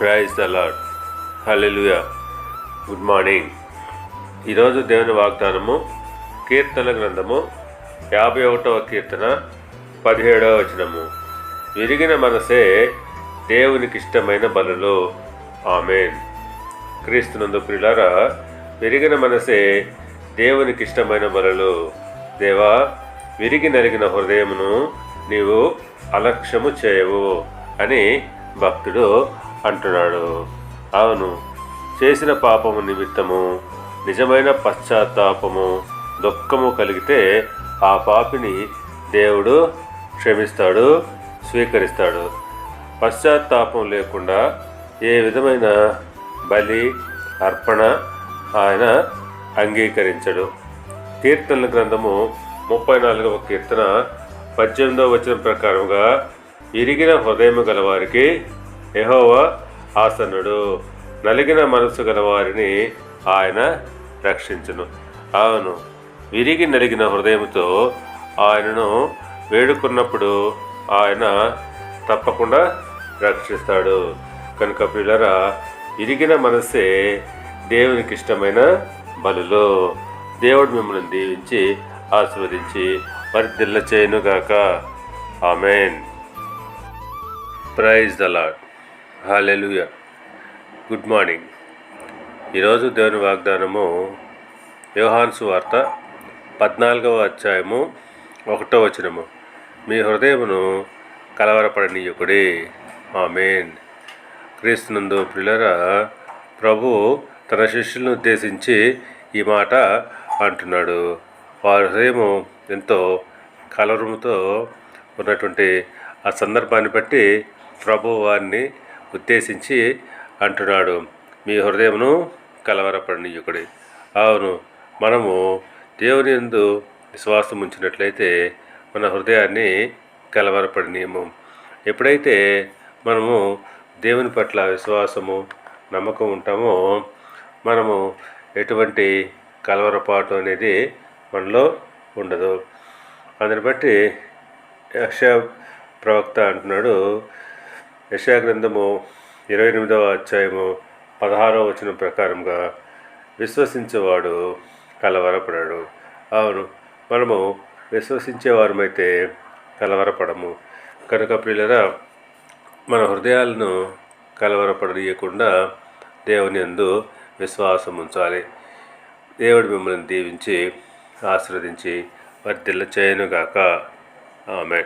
Praise the lord good morning ఈరోజు దేవుని వాగ్దానము కీర్తన గ్రంథము యాభై ఒకటవ కీర్తన పదిహేడవ వచనము. విరిగిన మనసే దేవునికి ఇష్టమైన బలులు. ఆమెన్. క్రీస్తునందు ప్రిలారా విరిగిన మనసే దేవునికి ఇష్టమైన బలులు. దేవా విరిగి నరిగిన హృదయమును నీవు అలక్ష్యము చేయవు అని భక్తుడు అంటున్నాడు. అవును చేసిన పాపము నిమిత్తము నిజమైన పశ్చాత్తాపము దుఃఖము కలిగితే ఆ పాపిని దేవుడు క్షమిస్తాడు స్వీకరిస్తాడు. పశ్చాత్తాపం లేకుండా ఏ విధమైన బలి అర్పణ ఆయన అంగీకరించడు. కీర్తనల గ్రంథము ముప్పై నాలుగవ కీర్తన పద్దెనిమిదవ వచనం ప్రకారంగా ఇరిగిన హృదయము గలవారికి యహోవా ఆసనుడు. నలిగిన మనసు గలవారిని ఆయన రక్షించును. అవును విరిగి నలిగిన హృదయంతో ఆయనను వేడుకున్నప్పుడు ఆయన తప్పకుండా రక్షిస్తాడు. కనుక పిల్లరా ఇరిగిన మనస్సే దేవునికి ఇష్టమైన బలులో. దేవుడు మిమ్మల్ని దీవించి ఆస్వాదించి వర్ధిల్ల చేయనుగాక. Amen. Praise the lord hallelujah. Good morning. ఈరోజు దేవుని వాగ్దానము యోహాన్సు వార్త పద్నాలుగవ అధ్యాయము ఒకటో వచనము. మీ హృదయమును కలవరపడనీయకుడి. ఆమెన్. క్రీస్తునందు పిల్లరా ప్రభు తన శిష్యులను ఉద్దేశించి ఈ మాట అంటున్నాడు. వారి హృదయము ఎంతో కలవరముతో ఉన్నటువంటి ఆ సందర్భాన్ని బట్టి ప్రభు వారిని ఉద్దేశించి అంటున్నాడు. మీ హృదయమును కలవరపడనీయుకుడి. అవును మనము దేవుని ఎందు విశ్వాసం ఉంచినట్లయితే మన హృదయాన్ని కలవరపడనీయము. ఎప్పుడైతే మనము దేవుని పట్ల విశ్వాసము నమ్మకం ఉంటామో మనము ఎటువంటి కలవరపాటు అనేది మనలో ఉండదు. అందుని బట్టి యక్ష ప్రవక్త అంటున్నాడు యశాగ్రంథము ఇరవై ఎనిమిదవ అధ్యాయము పదహారవ వచనం ప్రకారంగా విశ్వసించేవాడు కలవరపడాడు. అవును మనము విశ్వసించేవారమైతే కలవరపడము. కనుక ప్రియులరా మన హృదయాలను కలవరపడనీయకుండా దేవుని అందు విశ్వాసం ఉంచాలి దేవుడు మిమ్మల్ని దీవించి ఆశీర్వదించి వర్ధిల్ల చేయనుగాక ఆమె